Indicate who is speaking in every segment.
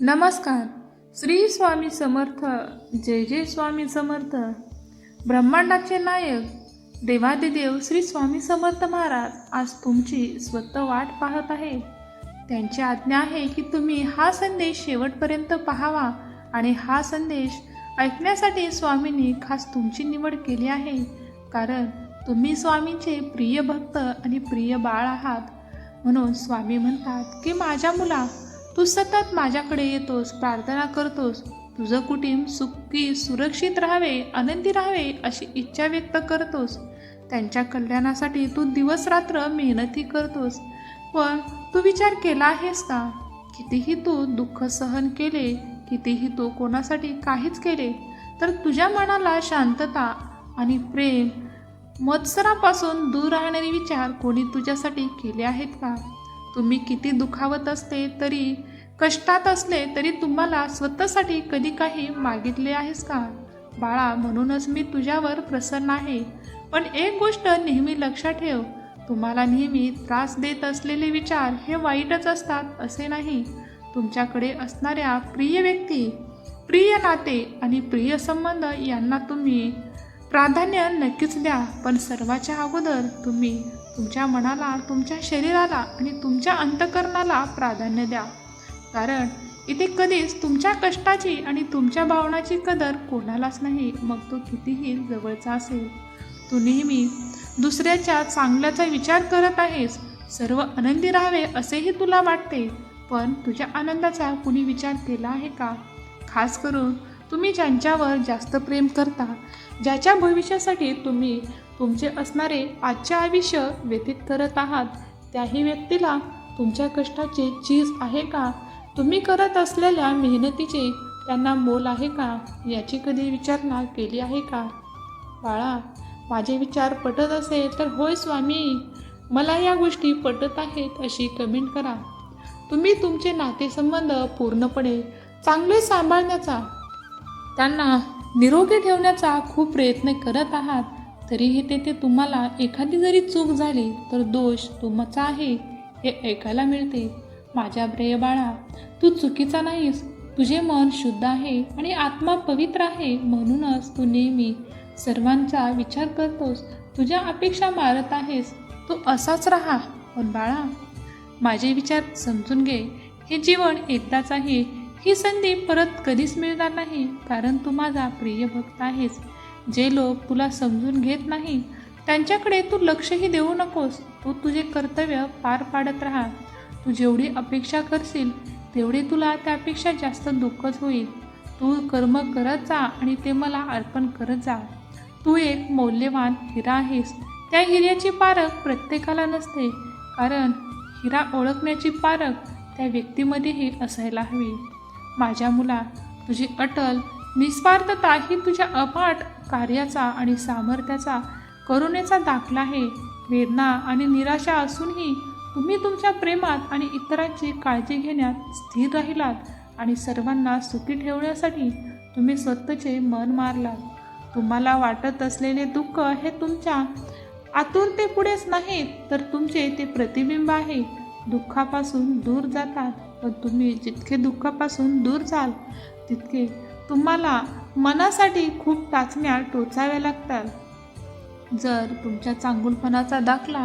Speaker 1: नमस्कार. श्री स्वामी समर्थ जय जय स्वामी समर्थ. ब्रह्मांडाचे नायक देवादिदेव श्री स्वामी समर्थ महाराज आज तुमची स्वतः वाट पाहत आहे. त्यांची आज्ञा आहे की तुम्ही हा संदेश शेवटपर्यंत पाहावा आणि हा संदेश ऐकण्यासाठी स्वामींनी खास तुमची निवड केली आहे. कारण तुम्ही स्वामींचे प्रिय भक्त आणि प्रिय बाळ आहात. म्हणून स्वामी म्हणतात की माझ्या मुला तू सतत माझ्याकडे येतोस प्रार्थना करतोस. तुझं कुटुंब सुखी सुरक्षित राहावे आनंदी राहावे अशी इच्छा व्यक्त करतोस. त्यांच्या कल्याणासाठी तू दिवस रात्र मेहनती करतोस. पण तू विचार केला आहेस का? कितीही तू दुःख सहन केले कितीही तू कोणासाठी काहीच केले तर तुझ्या मनाला शांतता आणि प्रेम मत्सरापासून दूर राहणारे विचार कोणी तुझ्यासाठी केले आहेत का? तुम्ही किती दुखावत असते तरी कष्टात असले तरी तुम्हाला स्वतःसाठी कधी काही मागितले आहेस का? बाळा म्हणूनच मी तुझ्यावर प्रसन्न आहे. पण एक गोष्ट नेहमी लक्षात ठेव. तुम्हाला नेहमी त्रास देत असलेले विचार हे वाईटच असतात असे नाही. तुमच्याकडे असणाऱ्या प्रिय व्यक्ती प्रिय नाते आणि प्रिय संबंध यांना तुम्ही प्राधान्य नक्कीच द्या पण सर्वाच्या अगोदर तुम्ही तुमच्या मनाला तुमच्या शरीराला आणि तुमच्या अंतकरणाला प्राधान्य द्या. कारण इथे कधीच तुमच्या कष्टाची आणि तुमच्या भावनाची कदर कोणालाच नाही मग तो कितीही जवळचा असेल. तू नेहमी दुसऱ्याच्या चांगल्याचा विचार करत आहेस. सर्व आनंदी राहावे असेही तुला वाटते पण तुझ्या आनंदाचा कुणी विचार केला आहे का? खास करून तुम्ही ज्यांच्यावर जास्त प्रेम करता ज्याच्या भविष्यासाठी तुम्ही तुमचे असणारे आजचे आयुष्य व्यतीत करत आहात. त्याही व्यक्तीला तुमच्या कष्टाची चीज आहे का? तुम्ही करत असलेल्या मेहनतीचे त्यांना मोल आहे का? याची कधी विचारणा केली आहे का? बाळा माझे विचार पटत असेल तर होय स्वामी. मला या गोष्टी पटत आहेत अशी कमेंट करा. तुम्ही तुमचे नातेसंबंध पूर्णपणे चांगले सांभाळण्याचा त्यांना निरोगी ठेवण्याचा खूप प्रयत्न करत आहात. तरीही तेथे तुम्हाला एखादी जरी चूक झाली तर दोष तुमचा आहे हे ऐकायला मिळते. माझ्या प्रिय बाळा तू चुकीचा नाहीस. तुझे मन शुद्ध आहे आणि आत्मा पवित्र आहे म्हणूनच तू नेहमी सर्वांचा विचार करतोस. तुझ्या अपेक्षा मारत आहेस. तू असाच राहा. पण बाळा माझे विचार समजून घे. हे जीवन एकदाच आहे ही संधी परत कधीच मिळणार नाही कारण तू माझा प्रिय भक्त आहेस. जे लोक तुला समजून घेत नाही त्यांच्याकडे तू लक्षही देऊ नकोस. तू तुझे कर्तव्य पार पाडत राहा. तू जेवढी अपेक्षा करशील तेवढे तुला त्यापेक्षा जास्त दुःखच होईल. तू कर्म करत जा आणि ते मला अर्पण करत जा. तू एक मौल्यवान हिरा आहेस. त्या हिऱ्याची पारख प्रत्येकाला नसते कारण हिरा ओळखण्याची पारख त्या व्यक्तीमध्येही असायला हवी. माझ्या मुला तुझी अटल निस्वार्थता ही तुझ्या अपाट कार्याचा आणि सामर्थ्याचा करुणेचा दाखला आहे. वेदना आणि निराशा असूनही तुम्ही तुमच्या प्रेमात आणि इतरांची काळजी घेण्यात स्थिर राहिलात आणि सर्वांना सुखी ठेवण्यासाठी तुम्ही स्वतःचे मन मारलात. तुम्हाला वाटत असलेले दुःख हे तुमच्या आतुरतेपुढेच नाहीत तर तुमचे ते प्रतिबिंब आहे. दुःखापासून दूर जातात. पण तुम्ही जितके दुःखापासून दूर जाल तितके तुम्हाला मनासाठी खूप टाचण्या टोचाव्या लागतात. जर तुमच्या चांगुलपणाचा दाखला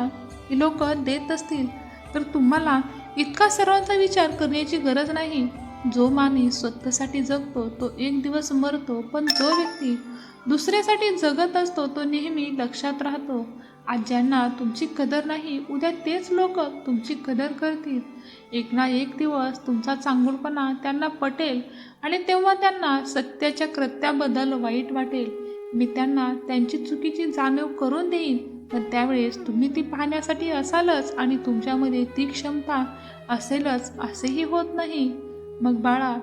Speaker 1: ही लोक देत असतील तर तुम्हाला इतका सर्वांचा विचार करण्याची गरज नाही. जो माणूस स्वतःसाठी जगतो तो एक दिवस मरतो पण जो व्यक्ती दुसऱ्यासाठी जगत असतो तो नेहमी लक्षात राहतो. आज ज्यांना तुमची कदर नाही उद्या तेच लोक तुमची कदर करतील. एक ना एक दिवस तुमचा चांगुलपणा त्यांना पटेल आणि तेव्हा त्यांना सत्याच्या कृत्याबद्दल वाईट वाटेल. मी त्यांना त्यांची चुकीची जाणीव करून देईन पण त्यावेळेस तुम्ही ती पाहण्यासाठी असालच आणि तुमच्यामध्ये ती क्षमता असेलच असेही होत नाही. मग बाळा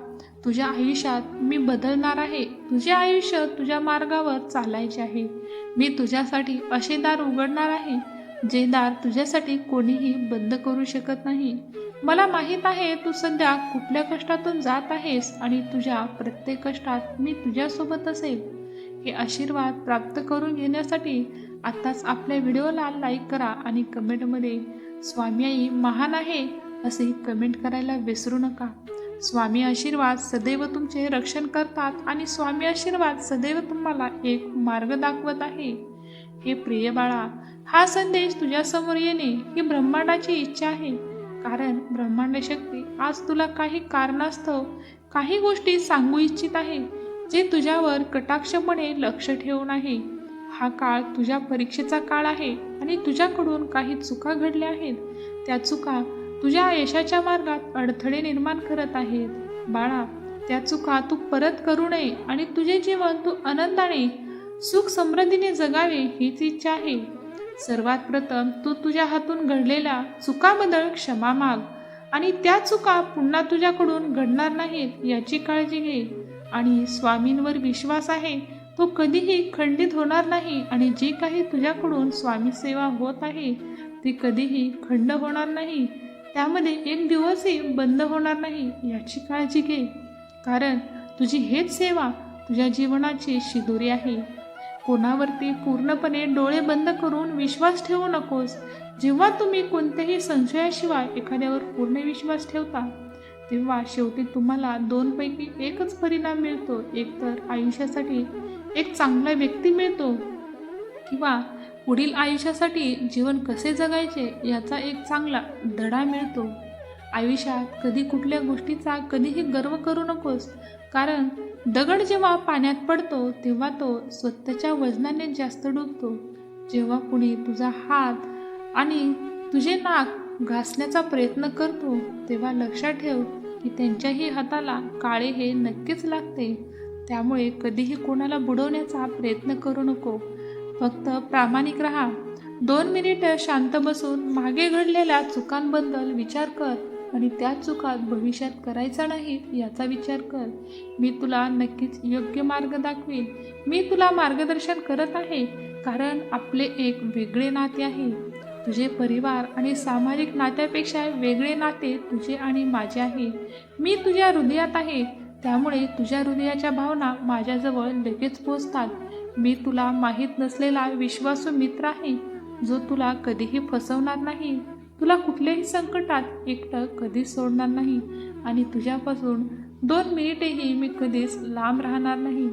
Speaker 1: तुझ्या आयुष्यात मी बदलणार आहे. तुझे आयुष्य तुझ्या मार्गावर चालायचे आहे. मी तुझ्यासाठी असे दार उघडणार आहे जे दार तुझ्यासाठी कोणीही बंद करू शकत नाही. मला माहीत आहे तू सध्या कुठल्या कष्टातून जात आहेस आणि तुझ्या प्रत्येक कष्टात मी तुझ्यासोबत असेल. हे आशीर्वाद प्राप्त करून घेण्यासाठी आत्ताच आपल्या व्हिडिओला लाईक करा आणि कमेंटमध्ये स्वामी आई महान आहे असे कमेंट करायला विसरू नका. स्वामी आशीर्वाद सदैव तुमचे रक्षण करतात आणि स्वामी आशीर्वाद सदैव तुम्हाला एक मार्ग दाखवत आहे. हे प्रिय बाळा हा संदेश तुझ्यासमोर येणे ही ब्रह्मांडाची इच्छा आहे. कारण ब्रह्मांड शक्ती आज तुला काही कारणास्तव काही गोष्टी सांगू इच्छित आहे जे तुझ्यावर कटाक्षपणे लक्ष ठेवून आहे. हा काळ तुझ्या परीक्षेचा काळ आहे आणि तुझ्याकडून काही चुका घडल्या आहेत. त्या चुका तुझ्या यशाच्या मार्गात अडथळे निर्माण करत आहेत. बाळा त्या चुका तू परत करू नये आणि तुझे जीवन तू आनंदाने सुख समृद्धीने जगावे हीच इच्छा आहे. सर्वात प्रथम तू तुझ्या हातून घडलेल्या चुकाबद्दल क्षमा माग आणि त्या चुका पुन्हा तुझ्याकडून घडणार नाहीत याची काळजी घे. आणि स्वामींवर विश्वास आहे तो कधीही खंडित होणार नाही आणि जी काही तुझ्याकडून स्वामी सेवा होत आहे ती कधीही खंड होणार नाही. त्यामध्ये एक दिवसही बंद होणार नाही याची काळजी घे. कारण तुझी हेच सेवा तुझ्या जीवनाची शिदोरी आहे. कोणावरती पूर्णपणे डोळे बंद करून विश्वास ठेवू नकोस. जेव्हा तुम्ही कोणत्याही संशयाशिवाय एखाद्यावर पूर्ण विश्वास ठेवता तेव्हा शेवटी तुम्हाला दोनपैकी एकच परिणाम मिळतो. एकतर आयुष्यासाठी एक चांगला व्यक्ती मिळतो किंवा पुढील आयुष्यासाठी जीवन कसे जगायचे याचा एक चांगला धडा मिळतो. आयुष्यात कधी कुठल्या गोष्टीचा कधीही गर्व करू नकोस. कारण दगड जेव्हा पाण्यात पडतो तेव्हा तो स्वतःच्या वजनाने जास्त डुबतो. जेव्हा कुणी तुझा हात आणि तुझे नाक घासण्याचा प्रयत्न करतो तेव्हा लक्षात ठेव की त्यांच्याही हाताला काळे हे नक्कीच लागते. त्यामुळे कधीही कोणाला बुडवण्याचा प्रयत्न करू नको. फक्त प्रामाणिक राहा. दोन मिनिटं शांत बसून मागे घडलेल्या चुकांबद्दल विचार कर आणि त्या चुकात भविष्यात करायचा नाही याचा विचार कर. मी तुला नक्कीच योग्य मार्ग दाखवीन. मी तुला मार्गदर्शन करत आहे कारण आपले एक वेगळे नाते आहे. तुझे परिवार आणि सामाजिक नात्यापेक्षा वेगळे नाते तुझे आणि माझे आहे. मी तुझ्या हृदयात आहे. त्यामुळे तुझ्या हृदयाच्या भावना माझ्याजवळ लगेच पोचतात. मी तुला माहीत नसलेला विश्वासू मित्र आहे जो तुला कधीही फसवणार नाही. तुला कुठल्याही संकटात एकटं कधीच सोडणार नाही. आणि तुझ्यापासून दोन मिनिटेही मी कधीच लांब राहणार नाही.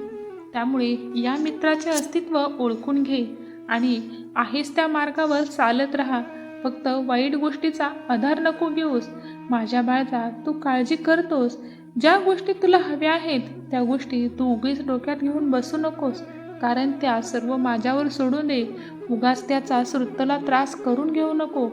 Speaker 1: त्यामुळे या मित्राचे अस्तित्व ओळखून घे आणि आहेस त्या मार्गावर चालत राहा. फक्त वाईट गोष्टीचा आधार नको घेऊस. माझ्या बाळचा तू काळजी करतोस. ज्या गोष्टी तुला हव्या आहेत त्या गोष्टी तू उगीच डोक्यात घेऊन बसू नकोस. कारण त्या सर्व माझ्यावर सोडून दे उगाच त्याचा श्रुतला त्रास करून घेऊ नको.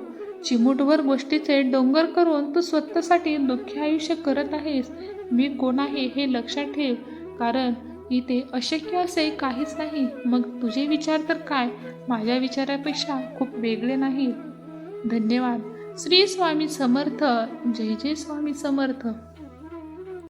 Speaker 1: चिमुटवर गोष्टीचे डोंगर करून तू स्वतःसाठी दुःखी आयुष्य करत आहेस. मी कोण आहे हे लक्षात ठेव. कारण इथे अशक्य असे काहीच नाही. मग तुझे विचार तर काय? माझ्या विचारापेक्षा खूप वेगळे नाही धन्यवाद. श्री स्वामी समर्थ. जय जय स्वामी समर्थ.